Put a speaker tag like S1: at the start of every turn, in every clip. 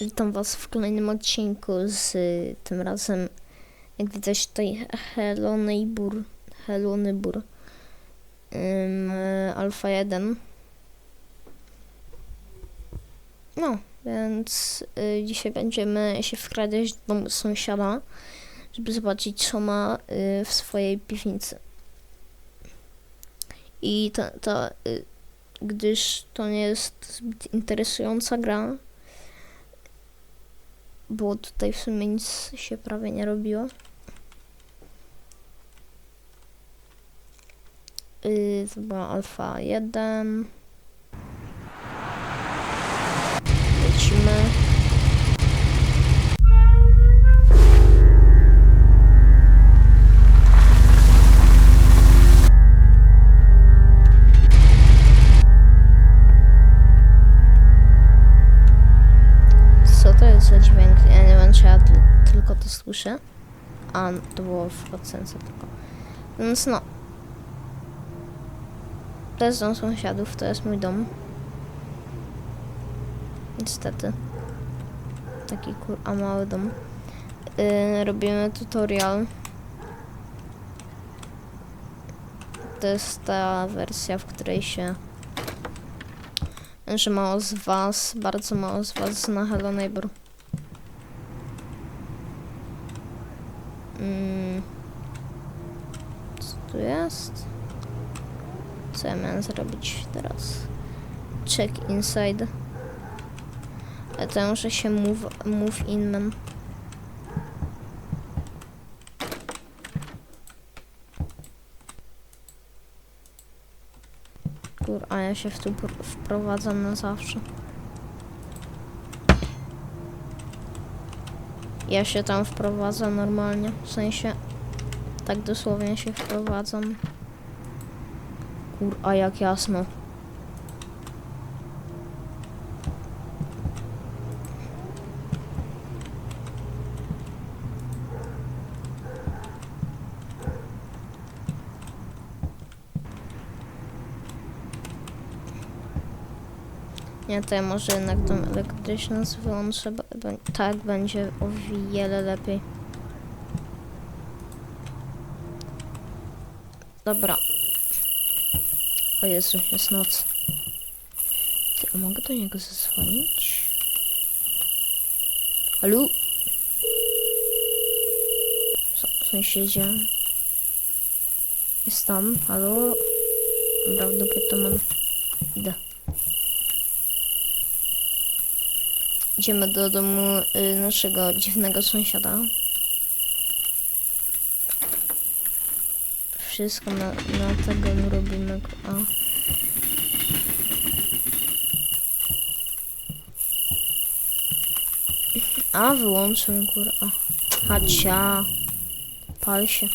S1: Witam Was w kolejnym odcinku z y, tym razem, jak widać tutaj Hello Neighbor, Hello Neighbor, ym, y, Alpha 1. No, więc y, dzisiaj będziemy się wkradać do domu sąsiada, żeby zobaczyć co ma y, w swojej piwnicy. I to, to y, gdyż to nie jest zbyt interesująca gra, bo tutaj w sumie nic się prawie nie robiło. Yy, to była alfa 1. Lecimy. Słyszę. A, to było w procence tylko. Więc no. To jest dom sąsiadów, to jest mój dom. Niestety. Taki kur... a mały dom. Yy, robimy tutorial. To jest ta wersja, w której się że mało z was, bardzo mało z was zna Hello Neighbor. Mm. Co tu jest? Co ja miałem zrobić teraz? Check inside. Ale to ja muszę się move, move in. Kur, a ja się w tu pr- wprowadzam na zawsze. Ja się tam wprowadzam normalnie, w sensie tak dosłownie się wprowadzam. Kur, a jak jasno. Ja może jednak tą elektryczną wyłączę, bo, bo tak będzie o wiele lepiej. Dobra. O Jezu, jest noc. Ty, mogę do niego zadzwonić? Halo? Co, sąsiedzie? Jest tam, halo? Dupie to mam. Idę. Idziemy do domu y, naszego dziwnego sąsiada. Wszystko na, na tego robimy. A. A, wyłączymy góra. Hacia. Pal się.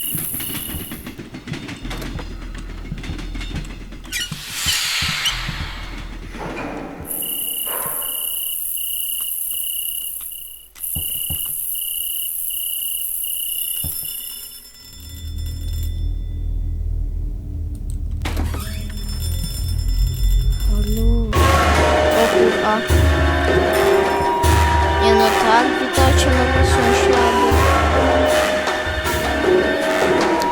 S1: Tak, witajcie nowe sąsiady.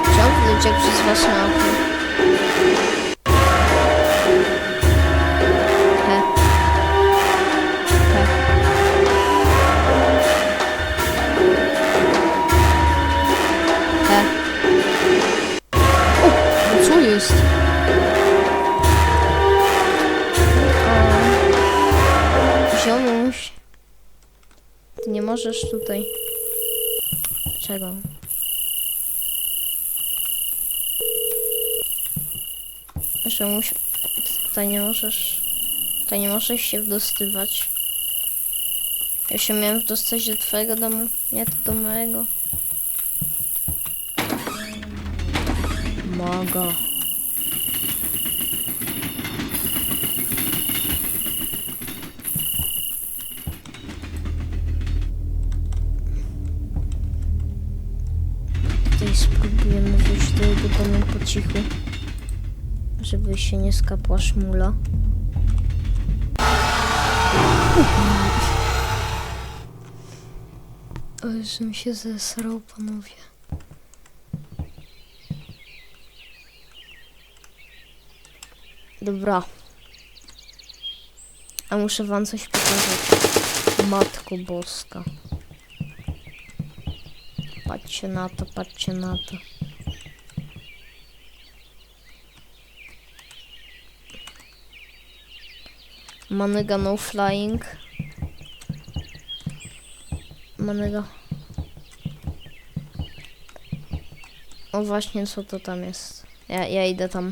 S1: Chciałam widać jak przez was na okno. He. Możesz tutaj. Czego? Ziomuś. Tutaj nie możesz. Tutaj nie możesz się wdostywać. Ja się miałem wdostać do twojego domu, nie to do mojego. Mogę. Cichu. Żeby się nie skapła szmula. Ale żebym się zesrał, panowie. Dobra. A muszę wam coś pokazać. Matko Boska. Patrzcie na to, patrzcie na to. Manyga no flying. Manyga. O właśnie, co to tam jest? Ja, ja idę tam.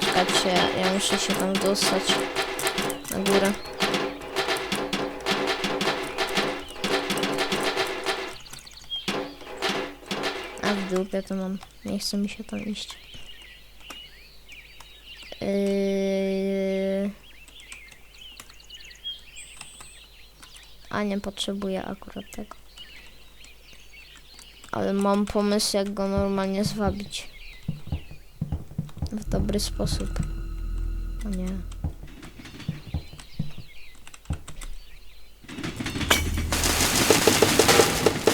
S1: Czekajcie, ja, ja muszę się tam dostać. Na górę. A w dupie to mam. Nie chce mi się tam iść. Yy... A nie potrzebuję akurat tego. Ale mam pomysł, jak go normalnie zwabić. W dobry sposób. O nie.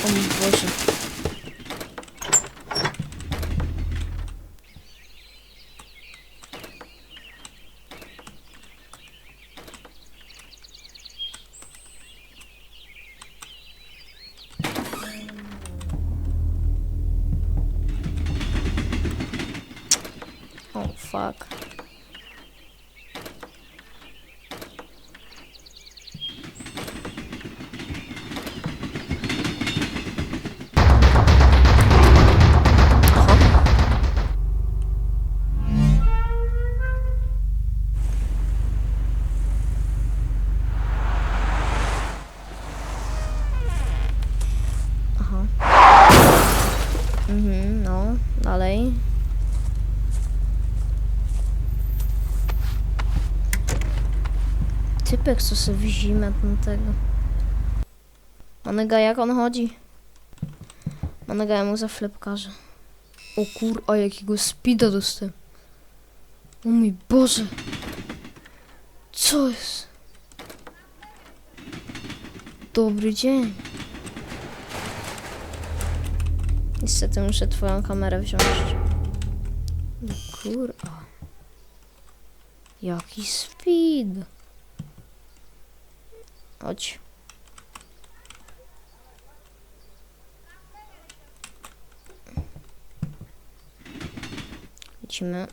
S1: O mój Boże. Co sobie w zimę ten tego. Manega, jak on chodzi? Manega, ja mu za flepkarze. O kur, a jakiego speeda dostałem. O mój Boże. Co jest? Dobry dzień. Niestety muszę twoją kamerę wziąć. O kurwa. Jaki speed. Chodź. Lecimy.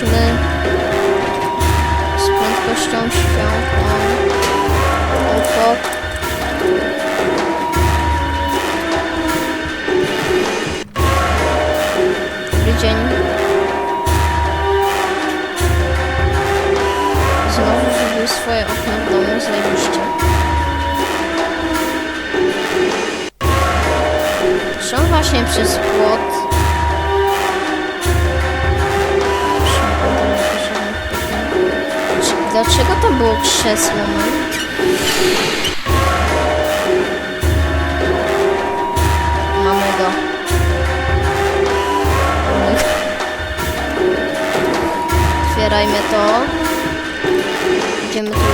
S1: Dlatego lecimy Dlaczego to było krzesło, no? Mamy go. Otwierajmy to. Idziemy tu.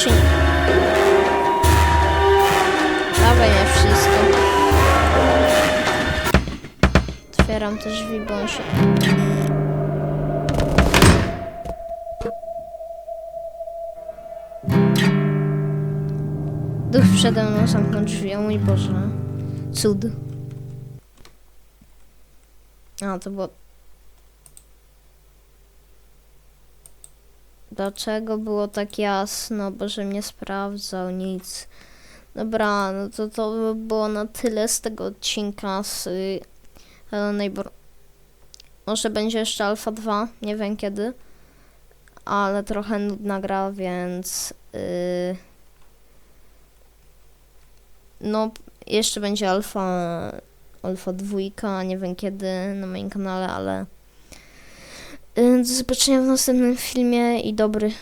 S1: Czy? Dawaj mnie wszystko. Otwieram te drzwi, bo on się... Duch przede mną zamknął drzwi, o mój Boże. Cud. A, to było... Dlaczego było tak jasno? Bo że mnie sprawdzał, nic. Dobra, no to to by było na tyle z tego odcinka z Hello Neighbor. Może będzie jeszcze Alpha 2, nie wiem kiedy. Ale trochę nudna gra, więc... y, no, jeszcze będzie Alpha, Alpha 2, nie wiem kiedy na moim kanale, ale... y, Do zobaczenia w następnym filmie i dobry